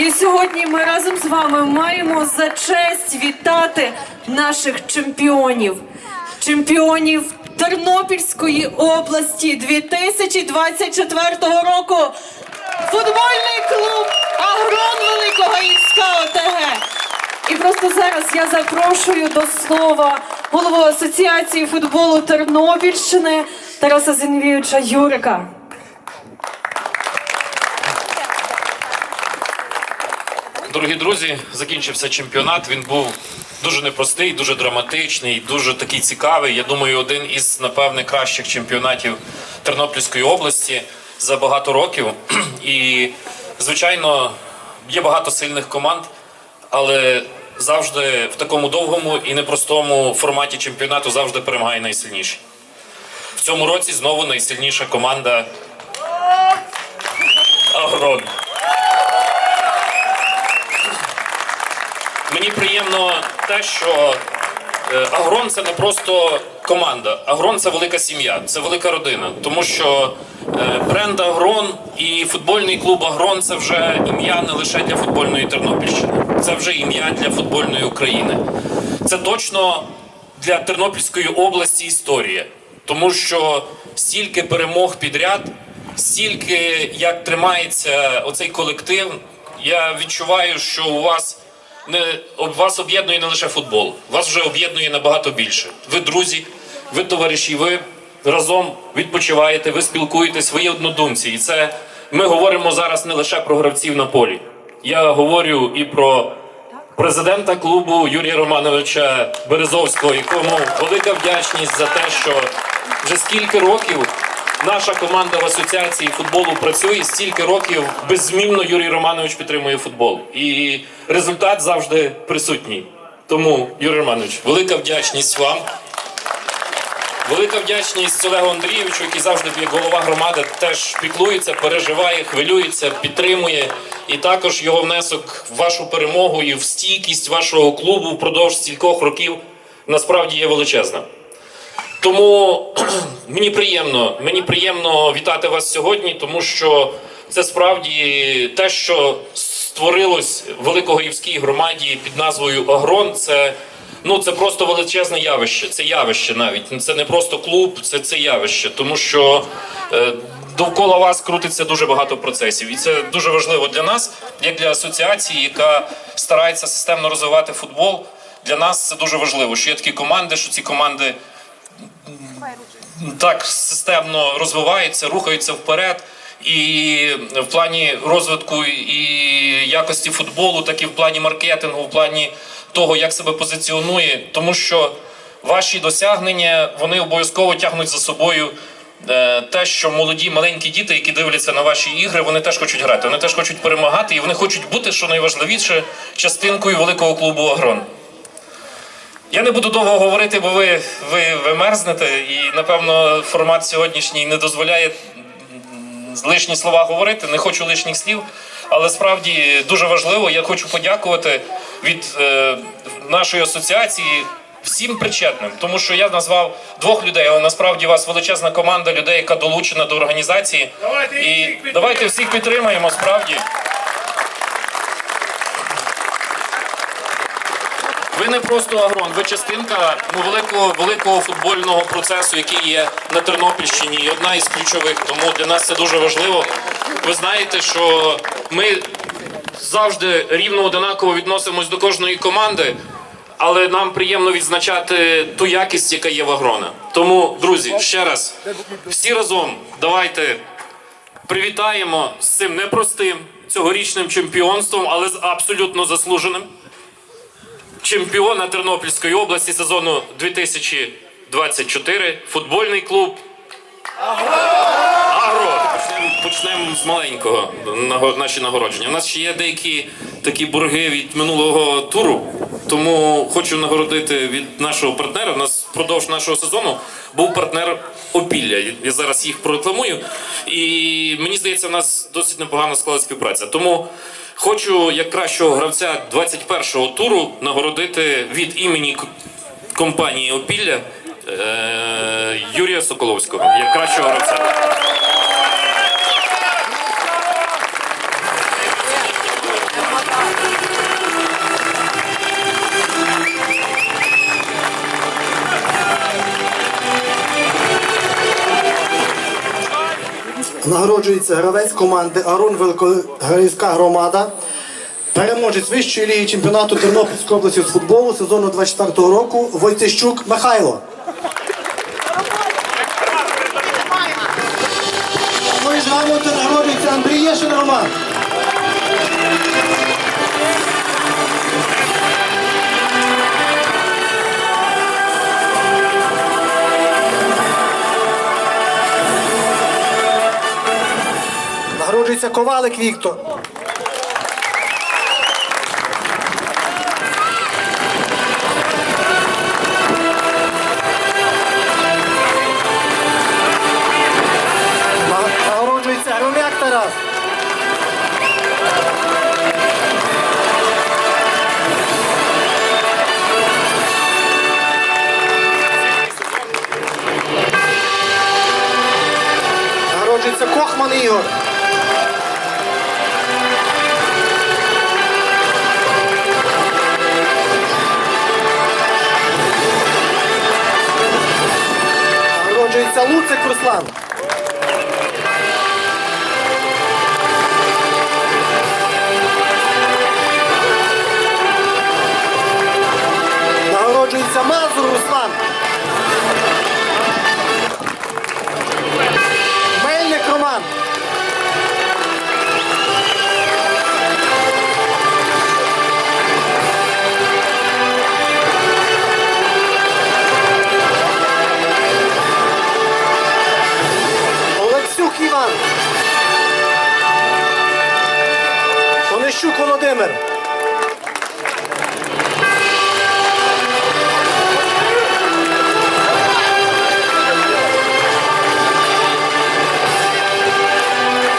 І сьогодні ми разом з вами маємо за честь вітати наших чемпіонів, чемпіонів Тернопільської області 2024 року. Футбольний клуб Агрон Великого Ільська ОТГ. І просто зараз я запрошую до слова голову Асоціації футболу Тернопільщини Тараса Зінвійовича Юрика. Дорогі друзі, закінчився чемпіонат. Він був дуже непростий, дуже драматичний, дуже такий цікавий. Я думаю, один із напевне кращих чемпіонатів Тернопільської області за багато років. І, звичайно, є багато сильних команд, але завжди в такому довгому і непростому форматі чемпіонату завжди перемагає найсильніший. В цьому році знову найсильніша команда Агрон. Те, що е, Агрон це не просто команда. Агрон це велика сім'я, це велика родина. Тому що е, бренд Агрон і футбольний клуб Агрон це вже ім'я не лише для футбольної Тернопільщини, це вже ім'я для футбольної України. Це точно для Тернопільської області історія. Тому що стільки перемог підряд, стільки як тримається оцей колектив, я відчуваю, що у вас не вас об'єднує не лише футбол, вас вже об'єднує набагато більше. Ви друзі, ви товариші, ви разом відпочиваєте, ви спілкуєтесь, ви є однодумці. І це ми говоримо зараз не лише про гравців на полі. Я говорю і про президента клубу Юрія Романовича Березовського, якому велика вдячність за те, що вже скільки років наша команда в асоціації футболу працює, стільки років беззмінно Юрій Романович підтримує футбол. І результат завжди присутній. Тому, Юрій Романович, велика вдячність вам. Велика вдячність Олегу Андрійовичу, який завжди як голова громади теж піклується, переживає, хвилюється, підтримує. І також його внесок в вашу перемогу і в стійкість вашого клубу впродовж стількох років насправді є величезна. Тому мені приємно, мені приємно вітати вас сьогодні, тому що це справді те, що створилось в Великогоївській громаді під назвою Агрон. Це ну це просто величезне явище. Це явище навіть це не просто клуб, це це явище, тому що. Е, Довкола вас крутиться дуже багато процесів, і це дуже важливо для нас, як для асоціації, яка старається системно розвивати футбол. Для нас це дуже важливо, що є такі команди, що ці команди так системно розвиваються, рухаються вперед. І в плані розвитку і якості футболу, так і в плані маркетингу, в плані того, як себе позиціонує, тому що ваші досягнення вони обов'язково тягнуть за собою е, те, що молоді маленькі діти, які дивляться на ваші ігри, вони теж хочуть грати, вони теж хочуть перемагати, і вони хочуть бути, що найважливіше, частинкою великого клубу Агрон. Я не буду довго говорити, бо ви, ви, ви мерзнете, і напевно формат сьогоднішній не дозволяє лишні слова говорити. Не хочу лишніх слів, але справді дуже важливо. Я хочу подякувати від е, нашої асоціації всім причетним, тому що я назвав двох людей, але насправді у вас величезна команда людей, яка долучена до організації. Давайте і всіх давайте всіх підтримаємо. Справді. Ви не просто агрон, ви частинка ну, великого великого футбольного процесу, який є на Тернопільщині, і одна із ключових. Тому для нас це дуже важливо. Ви знаєте, що ми завжди рівно одинаково відносимось до кожної команди, але нам приємно відзначати ту якість, яка є в агрона. Тому, друзі, ще раз всі разом давайте привітаємо з цим непростим цьогорічним чемпіонством, але з абсолютно заслуженим чемпіона Тернопільської області сезону 2024 футбольний клуб Агро. Почнемо з маленького наші нагородження. У нас ще є деякі такі борги від минулого туру. Тому хочу нагородити від нашого партнера. У нас впродовж нашого сезону був партнер Опілля. Я зараз їх прорекламую. І мені здається, у нас досить непогано склалася співпраця. Тому хочу як кращого гравця 21-го туру нагородити від імені компанії Опілля е, Юрія Соколовського як кращого гравця. Нагороджується гравець команди Арон Великогорівська громада. Переможець вищої ліги чемпіонату Тернопільської області з футболу сезону 24 року Войцещук Михайло. Ми ж грамотою нагороджується Андрієшин Роман. Нагороджується Ковалик Віктор. Нагороджується Луцик Руслан. Володимир.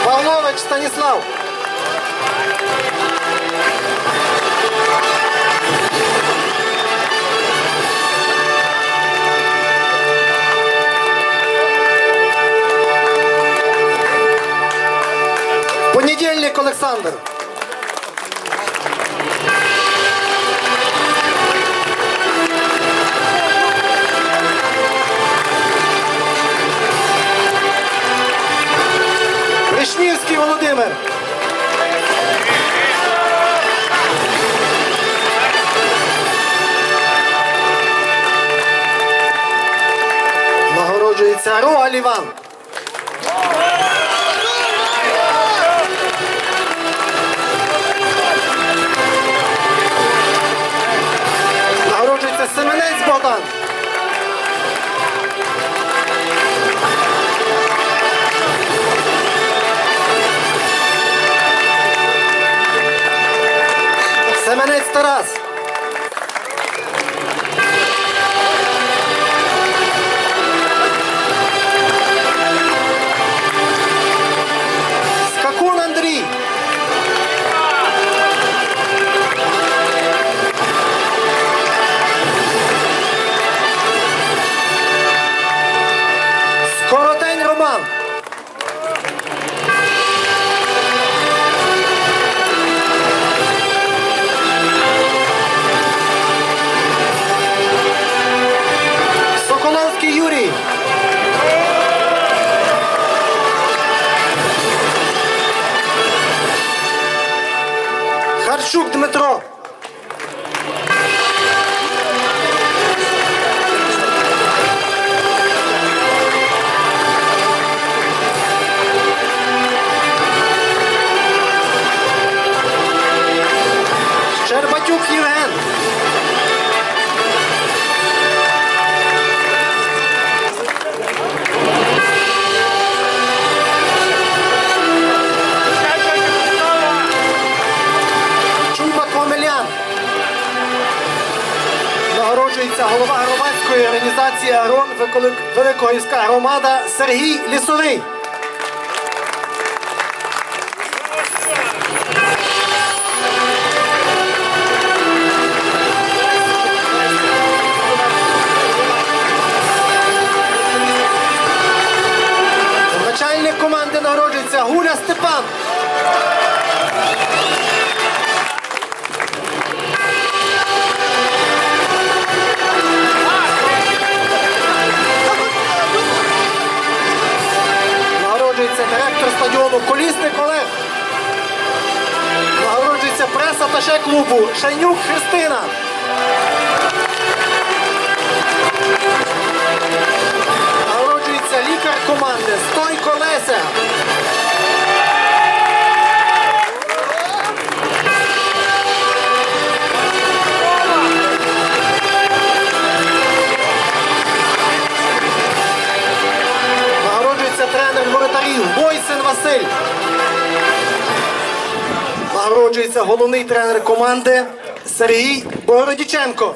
Павлович Станіслав. Понедільник Олександр. Нагороджується Рогаль Іван. Нагороджується Семенець Богдан. Семенець Тарас. Організації Агрон Великогірська громада Сергій Лісовий. Начальник команди нагороджується Гуля Степан. Клубу Шайнюк Христина. Народжується лікар команди Стойко Леся. Нагороджується тренер воротарів Бойсен Василь. Нагороджується головний тренер команди Сергій Богородіченко.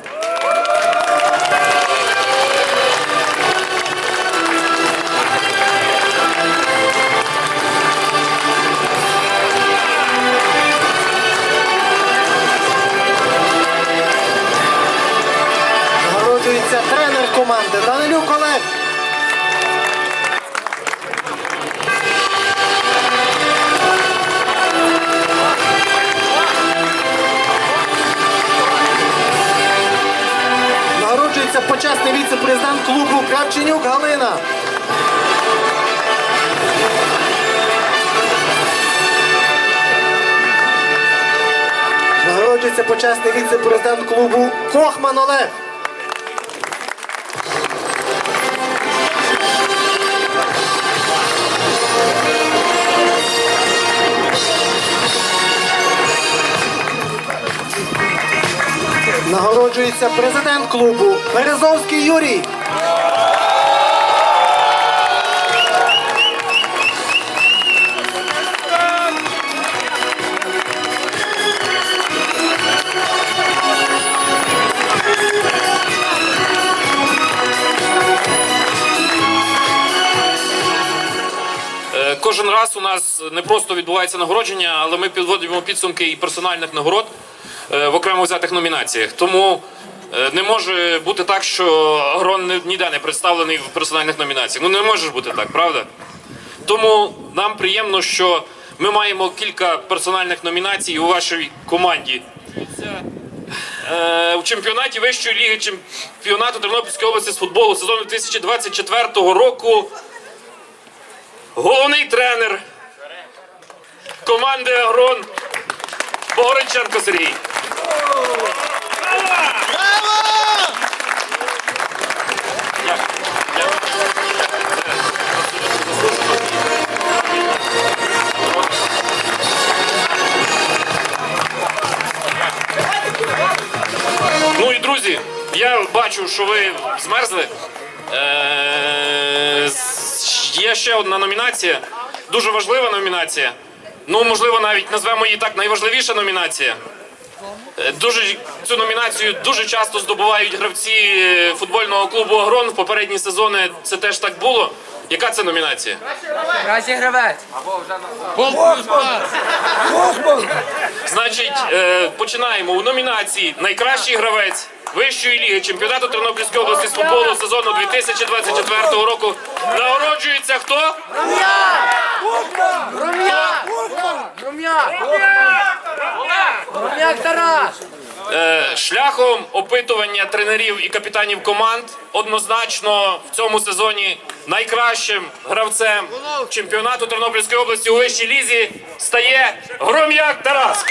Нагороджується тренер команди Нагороджується почесний віце-президент клубу Кравченюк Галина. Нагороджується почесний віце-президент клубу Кохман Олег. Нагороджується президент клубу Березовський Юрій. Е, Кожен раз у нас не просто відбувається нагородження, але ми підводимо підсумки і персональних нагород в окремо взятих номінаціях. Тому е, не може бути так, що Агрон ні- ніде не представлений в персональних номінаціях. Ну не може бути так, правда? Тому нам приємно, що ми маємо кілька персональних номінацій у вашій команді. Е, У чемпіонаті Вищої ліги чемпіонату Тернопільської області з футболу сезону 2024 року головний тренер команди Агрон Богородченко Сергій. Ну і друзі, я бачу, що ви змерзли. Е, Є ще одна номінація, дуже важлива номінація. Ну, можливо, навіть назвемо її так найважливіша номінація. Дуже цю номінацію дуже часто здобувають гравці е, футбольного клубу Агрон. В попередні сезони це теж так було. Яка це номінація? Кращий гравець. Значить, е, починаємо у номінації Найкращий гравець Вищої ліги чемпіонату Тернопільської області з футболу сезону 2024 року. Нагороджується хто? Рум'як! Рум'як! Рум'як Тарас! Е, шляхом опитування тренерів і капітанів команд однозначно в цьому сезоні найкращим гравцем чемпіонату Тернопільської області у вищій лізі стає Гром'як Тарас.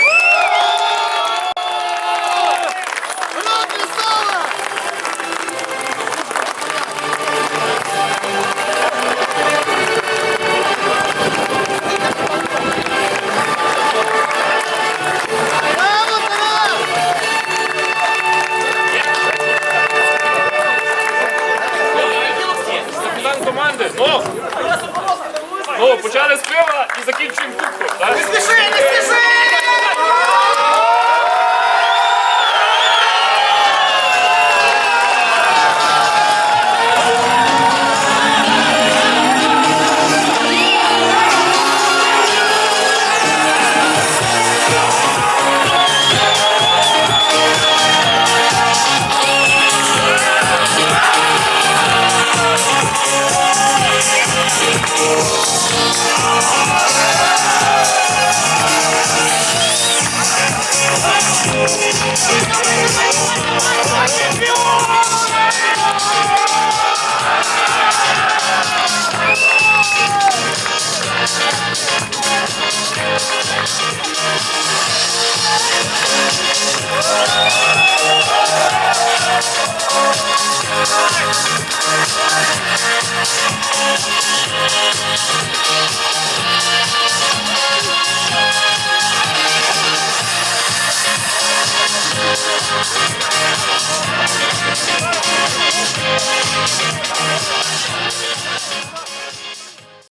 Thank.